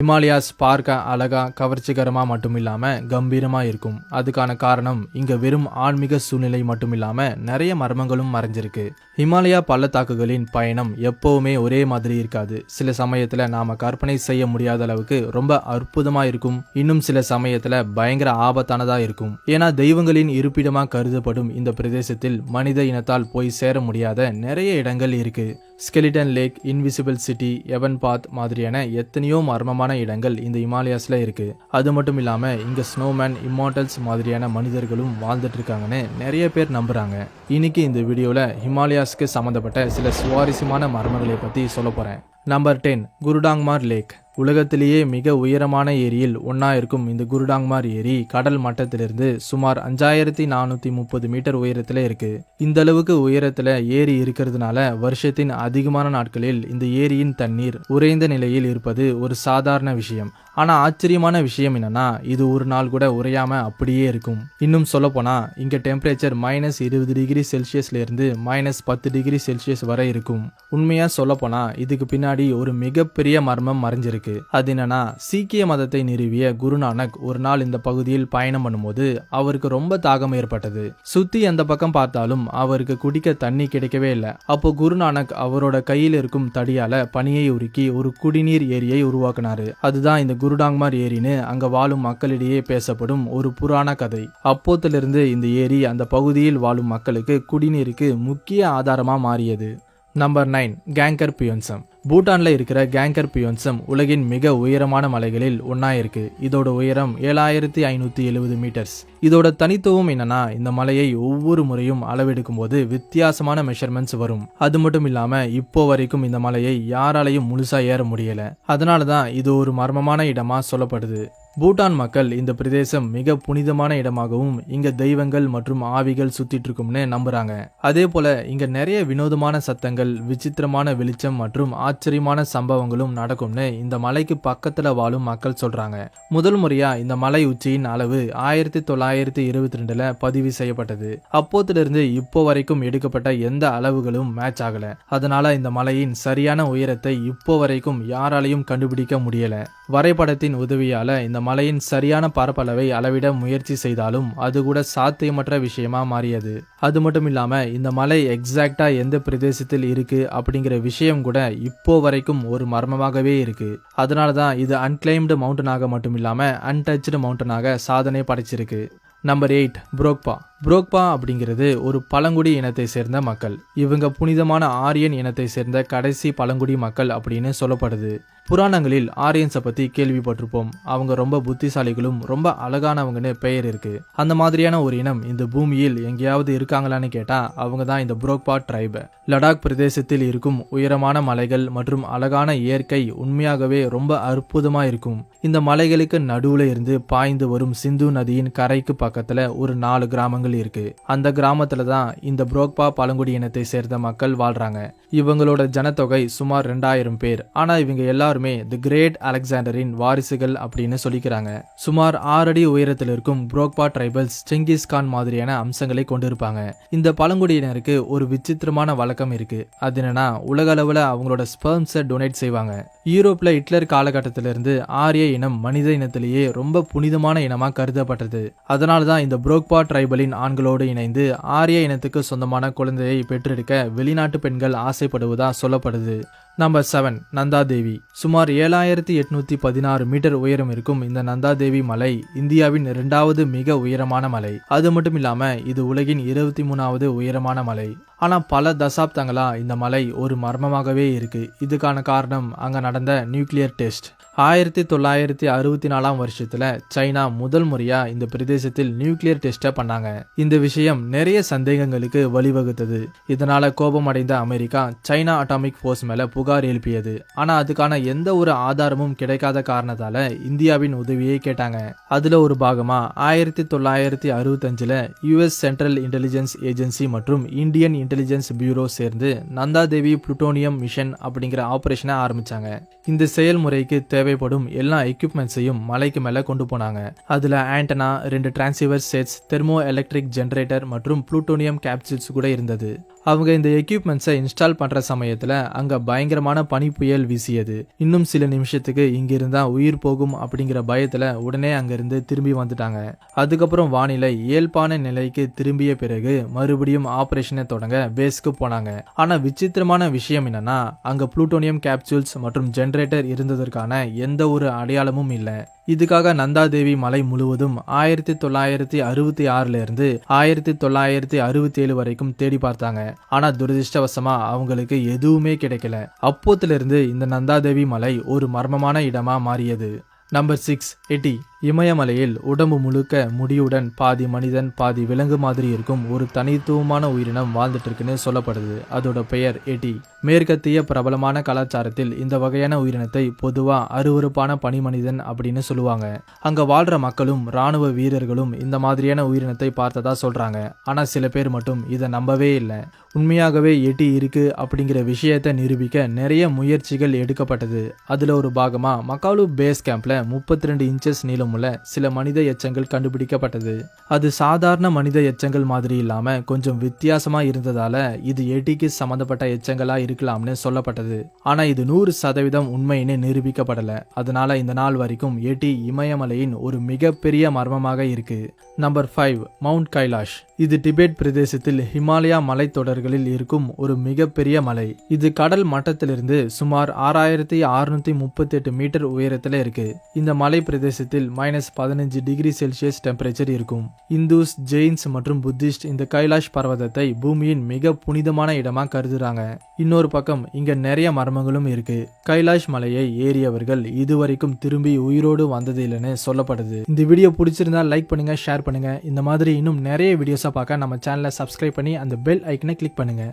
Himalayas பார்க்க அழகா கவர்ச்சிகரமாக மட்டும் இல்லாமல் கம்பீரமாக இருக்கும். அதுக்கான காரணம் இங்கே வெறும் ஆன்மீக சூழ்நிலை மட்டும் இல்லாமல் நிறைய மர்மங்களும் மறைஞ்சிருக்கு. ஹிமாலயா பள்ளத்தாக்குகளின் பயணம் எப்போவுமே ஒரே மாதிரி இருக்காது. சில சமயத்தில் நாம் கற்பனை செய்ய முடியாத அளவுக்கு ரொம்ப அற்புதமாக இருக்கும். இன்னும் சில சமயத்தில் பயங்கர ஆபத்தானதாக இருக்கும். ஏன்னா தெய்வங்களின் இருப்பிடமாக கருதப்படும் இந்த பிரதேசத்தில் மனித இனத்தால் போய் சேர முடியாத நிறைய இடங்கள் இருக்குது ஸ்கெலிடன் லேக் இன்விசிபிள் சிட்டி எவன் பாத் மாதிரியான எத்தனையோ மர்மமான இடங்கள் இந்த இமாலயாஸில் இருக்கு. அது மட்டும் இல்லாமல் இங்கே ஸ்னோமேன் இம்மார்டல்ஸ் மாதிரியான மனிதர்களும் வாழ்ந்துட்டு இருக்காங்கன்னு நிறைய பேர் நம்புகிறாங்க இன்னைக்கு இந்த வீடியோவில் ஹிமாலயாஸ்க்கு சம்மந்தப்பட்ட சில சுவாரஸ்யமான மர்மங்களை பற்றி சொல்ல போகிறேன் நம்பர் டென் குருடாங்மார் லேக் உலகத்திலேயே மிக உயரமான ஏரியில் ஒன்றா இருக்கும் இந்த குருடாங்மார் ஏரி கடல் மட்டத்திலிருந்து சுமார் அஞ்சாயிரத்தி நானூற்றி முப்பது மீட்டர் உயரத்தில் இருக்கு. இந்த அளவுக்கு உயரத்தில் ஏரி இருக்கிறதுனால வருஷத்தின் அதிகமான நாட்களில் இந்த ஏரியின் தண்ணீர் உறைந்த நிலையில் இருப்பது ஒரு சாதாரண விஷயம். ஆனால் ஆச்சரியமான விஷயம் என்னன்னா இது ஒரு நாள் கூட உறையாம அப்படியே இருக்கும். இன்னும் சொல்லப்போனால் இங்க டெம்பரேச்சர் மைனஸ் இருபது டிகிரி செல்சியஸ்ல இருந்து மைனஸ் பத்து டிகிரி செல்சியஸ் வரை இருக்கும். உண்மையா சொல்லப்போனால் இதுக்கு பின்னாடி ஒரு மிகப்பெரிய மர்மம் மறைஞ்சிருக்கு. அது என்னன்னா சீக்கிய மதத்தை நிறுவிய குருநானக் ஒரு நாள் இந்த பகுதியில் பயணம் பண்ணும்போது அவருக்கு ரொம்ப தாகம் ஏற்பட்டது. சுத்தி எந்த பக்கம் பார்த்தாலும் அவருக்கு குடிக்க தண்ணி கிடைக்கவே இல்லை. அப்போ குருநானக் அவரோட கையில் இருக்கும் தடியால பனியை உருக்கி ஒரு குடிநீர் ஏரியை உருவாக்குனாரு. அதுதான் இந்த குருடாங்மார் ஏரின்னு அங்க வாழும் மக்களிடையே பேசப்படும் ஒரு புராண கதை. அப்போத்திலிருந்து இந்த ஏரி அந்த பகுதியில் வாழும் மக்களுக்கு குடிநீருக்கு முக்கிய ஆதாரமா மாறியது. Number nine கேங்கர் பியோன்சம். பூட்டானில் இருக்கிற கேங்கர் பியோன்சம் உலகின் மிக உயரமான மலைகளில் ஒன்றா இருக்கு இதோட உயரம் ஏழாயிரத்தி ஐநூற்றி எழுபது மீட்டர்ஸ். இதோட தனித்துவம் என்னன்னா இந்த மலையை ஒவ்வொரு முறையும் அளவெடுக்கும் போது வித்தியாசமான மெஷர்மெண்ட்ஸ் வரும். அது மட்டும் இல்லாமல் இப்போ வரைக்கும் இந்த மலையை யாராலையும் முழுசாக ஏற முடியலை. அதனால தான் இது ஒரு மர்மமான இடமா சொல்லப்படுது. பூட்டான் மக்கள் இந்த பிரதேசம் மிக புனிதமான இடமாகவும் இங்க தெய்வங்கள் மற்றும் ஆவிகள் சுத்திட்டு இருக்கும்னு நம்புறாங்க. அதே போல இங்க நிறைய வினோதமான சத்தங்கள் விசித்திரமான வெளிச்சம் மற்றும் ஆச்சரியமான சம்பவங்களும் நடக்கும்னு இந்த மலைக்கு பக்கத்துல வாழும் மக்கள் சொல்றாங்க. முதல் முறையா இந்த மலை உச்சியின் அளவு ஆயிரத்தி தொள்ளாயிரத்தி இருபத்தி ரெண்டுல பதிவு செய்யப்பட்டது. அப்போத்திலிருந்து இப்போ வரைக்கும் எடுக்கப்பட்ட எந்த அளவுகளும் மேட்ச் ஆகல. அதனால இந்த மலையின் சரியான உயரத்தை இப்போ வரைக்கும் யாராலையும் கண்டுபிடிக்க முடியல. வரைபடத்தின் உதவியால இந்த மலையின் சரியான பரப்பளவை அளவிட முயற்சி செய்தாலும் அது கூட சாத்தியமற்ற விஷயமா மாறியது. அது மட்டும் இல்லாம இந்த மலை எக்ஸாக்டா எந்த பிரதேசத்தில் இருக்கு அப்படிங்கிற விஷயம் கூட இப்போ வரைக்கும் ஒரு மர்மமாகவே இருக்கு. அதனால தான் இது அன்கிளைம்டு மவுண்டனாக மட்டும் இல்லாம அன்டச்சு மவுண்டனாக சாதனை படைச்சிருக்கு. நம்பர் எயிட் புரோக்பா புரோக்பா அப்படிங்கிறது ஒரு பழங்குடி இனத்தை சேர்ந்த மக்கள். இவங்க புனிதமான ஆரியன் இனத்தை சேர்ந்த கடைசி பழங்குடி மக்கள் அப்படின்னு சொல்லப்படுது. புராணங்களில் ஆரியன்ஸை பற்றி கேள்விப்பட்டிருப்போம். அவங்க ரொம்ப புத்திசாலிகளும் ரொம்ப அழகானவங்கன்னு பெயர் இருக்கு. அந்த மாதிரியான ஒரு இனம் இந்த பூமியில் எங்கேயாவது இருக்காங்களான்னு கேட்டால் அவங்க தான் இந்த புரோக்பா ட்ரைப். லடாக் பிரதேசத்தில் இருக்கும் உயரமான மலைகள் மற்றும் அழகான இயற்கை உண்மையாகவே ரொம்ப அற்புதமாக இருக்கும். இந்த மலைகளுக்கு நடுவில் இருந்து பாய்ந்து வரும் சிந்து நதியின் கரைக்கு பக்கத்தில் ஒரு நாலு கிராமங்கள் இருக்கு. அந்த கிராமத்துல தான் இந்த புரோக்பா பழங்குடி இனத்தை சேர்ந்த மக்கள் வாழ்றாங்க. இவங்களோட ஜனத்தொகை சுமார் ரெண்டாயிரம் பேர். ஆனா இவங்க எல்லாருமே தி கிரேட் அலெக்சாண்டரின் வாரிசுகள் அப்படின்னு சொல்லிக்கிறாங்க. சுமார் ஆறு அடி உயரத்தில் இருக்கும் புரோக்பா ட்ரைபல்ஸ் செங்கிஸ்கான் மாதிரியான அம்சங்களை கொண்டிருப்பாங்க. இந்த பழங்குடியினருக்கு ஒரு விசித்திரமான வழக்கம் இருக்கு. அது என்னன்னா உலக அளவுல அவங்களோட ஸ்பெர்ம்ஸை டொனேட் செய்வாங்க. யூரோப்ல ஹிட்லர் காலகட்டத்திலிருந்து ஆரிய இனம் மனித இனத்திலேயே ரொம்ப புனிதமான இனமா கருதப்பட்டது. அதனால தான் இந்த புரோக்பா ட்ரைபலின் ஆண்களோடு இணைந்து ஆரிய இனத்துக்கு சொந்தமான குழந்தையை பெற்றெடுக்க வெளிநாட்டு பெண்கள் ஆசைப்படுவதா சொல்லப்படுது. Number seven Nanda Devi. சுமார் ஏழாயிரத்தி எட்நூத்தி பதினாறு மீட்டர் உயரம் இருக்கும் இந்த நந்தாதேவி மலை இந்தியாவின் இரண்டாவது மிக உயரமான மலை. அது மட்டும் இல்லாம இது உலகின் இருபத்தி மூணாவது உயரமான மலை. ஆனா பல தசாப்தங்களா இந்த மலை ஒரு மர்மமாகவே இருக்கு. இதுக்கான காரணம் அங்க நடந்த நியூக்ளியர் டெஸ்ட். ஆயிரத்தி தொள்ளாயிரத்தி அறுபத்தி நாலாம் வருஷத்துல சைனா முதல் முறையா இந்த பிரதேசத்தில் நியூக்ளியர் டெஸ்ட்டை பண்ணாங்க. இந்த விஷயம் நிறைய சந்தேகங்களுக்கு வழிவகுத்தது. இதனால கோபமடைந்த அமெரிக்கா சைனா அட்டாமிக் ஃபோர்ஸ் மேல புகார் எழுப்பியது. ஆனால் அதுக்கான எந்த ஒரு ஆதாரமும் கிடைக்காத காரணத்தால் இந்தியாவின் உதவியை கேட்டாங்க. அதில் ஒரு பாகமாக ஆயிரத்தி தொள்ளாயிரத்தி அறுபத்தஞ்சில் யுஎஸ் சென்ட்ரல் இன்டெலிஜென்ஸ் ஏஜென்சி மற்றும் இந்தியன் இன்டெலிஜென்ஸ் பியூரோ சேர்ந்து நந்தா தேவி புளுட்டோனியம் மிஷன் அப்படிங்கிற ஆபரேஷனை ஆரம்பிச்சாங்க. இந்த செயல்முறைக்கு தேவைப்படும் எல்லா எக்யூப்மெண்ட்ஸையும் மலைக்கு மேலே கொண்டு போனாங்க. அதில் ஆண்டனா ரெண்டு transceiver sets thermo electric generator மற்றும் புளூட்டோனியம் கேப்சூல்ஸ் கூட இருந்தது. அவங்க இந்த எக்யூப்மெண்ட்ஸை இன்ஸ்டால் பண்ணுற சமயத்தில் அங்கே பயங்கரமான பனி புயல் வீசியது. இன்னும் சில நிமிஷத்துக்கு இங்க உயிர் போகும் அப்படிங்கிற பயத்தில் உடனே அங்கிருந்து திரும்பி வந்துட்டாங்க. அதுக்கப்புறம் வானிலை இயல்பான நிலைக்கு திரும்பிய பிறகு மறுபடியும் ஆப்ரேஷனை தொடங்க பேஸ்க்கு போனாங்க. ஆனால் விசித்திரமான விஷயம் என்னன்னா அங்கே புளூட்டோனியம் கேப்சூல்ஸ் மற்றும் ஜென்ரேட்டர் இருந்ததற்கான எந்த ஒரு அடையாளமும் இல்லை. இதுக்காக நந்தாதேவி மலை முழுவதும் ஆயிரத்தி தொள்ளாயிரத்தி அறுபத்தி ஆறுல இருந்து ஆயிரத்தி தொள்ளாயிரத்தி அறுபத்தி ஏழு வரைக்கும் தேடி பார்த்தாங்க. ஆனா துரதிர்ஷ்டவசமா அவங்களுக்கு எதுவுமே கிடைக்கல. அப்போத்துல இருந்து இந்த நந்தாதேவி மலை ஒரு மர்மமான இடமா மாறியது. நம்பர் சிக்ஸ் எட்டி இமயமலையில் உடம்பு முழுக்க முடியுடன் பாதி மனிதன் பாதி விலங்கு மாதிரி இருக்கும் ஒரு தனித்துவமான உயிரினம் வாழ்ந்துட்டு இருக்குன்னு சொல்லப்படுது. அதோட பெயர் எட்டி மேற்கத்திய பிரபலமான கலாச்சாரத்தில் இந்த வகையான உயிரினத்தை பொதுவா அருவருப்பான பனிமனிதன் அப்படின்னு சொல்லுவாங்க. அங்க வாழ்ற மக்களும் ராணுவ வீரர்களும் இந்த மாதிரியான உயிரினத்தை பார்த்ததா சொல்றாங்க. ஆனா சில பேர் மட்டும் இதை நம்பவே இல்லை. உண்மையாகவே எட்டி இருக்கு அப்படிங்கிற விஷயத்தை நிரூபிக்க நிறைய முயற்சிகள் எடுக்கப்பட்டது. அதுல ஒரு பாகமா மக்காலு பேஸ் கேம்ப்ல முப்பத்தி ரெண்டு இன்ச்சஸ் நீளமுள்ள சில மனித எச்சங்கள் கண்டுபிடிக்கப்பட்டது. அது சாதாரண மனித எச்சங்கள் மாதிரி இல்லாம கொஞ்சம் வித்தியாசமா இருந்ததால இது எட்டிக்கு சம்பந்தப்பட்ட எச்சங்களா இருக்கலாம்னு சொல்லப்பட்டது. ஆனா இது நூறு சதவீதம் உண்மைன்னு நிரூபிக்கப்படல. அதனால இந்த நாள் வரைக்கும் எட்டி இமயமலையின் ஒரு மிகப்பெரிய மர்மமாக இருக்கு. Number five mount Kailash. இது டிபெட் பிரதேசத்தில் ஹிமாலயா மலைத்தொடர்களில் இருக்கும் ஒரு மிகப்பெரிய மலை. இது கடல் மட்டத்திலிருந்து சுமார் ஆறாயிரத்தி அறுநூத்தி முப்பத்தி எட்டு மீட்டர் உயரத்தில் இருக்கு. இந்த மலை பிரதேசத்தில் மைனஸ் பதினஞ்சு டிகிரி செல்சியஸ் டெம்பரேச்சர் இருக்கும். இந்துஸ் ஜெயின்ஸ் மற்றும் புத்திஸ்ட் இந்த கைலாஷ் பர்வதத்தை பூமியின் மிக புனிதமான இடமா கருதுறாங்க. இன்னொரு பக்கம் இங்க நிறைய மர்மங்களும் இருக்கு. கைலாஷ் மலையை ஏறியவர்கள் இதுவரைக்கும் திரும்பி உயிரோடு வந்தது இல்லைன்னு சொல்லப்படுது. இந்த வீடியோ பிடிச்சிருந்தா லைக் பண்ணுங்க ஷேர் பண்ணுங்க. இந்த மாதிரி இன்னும் நிறைய வீடியோஸை பார்க்க நம்ம சேனலை சப்ஸ்கிரைப் பண்ணி அந்த பெல் ஐக்கனை கிளிக் பண்ணுங்க.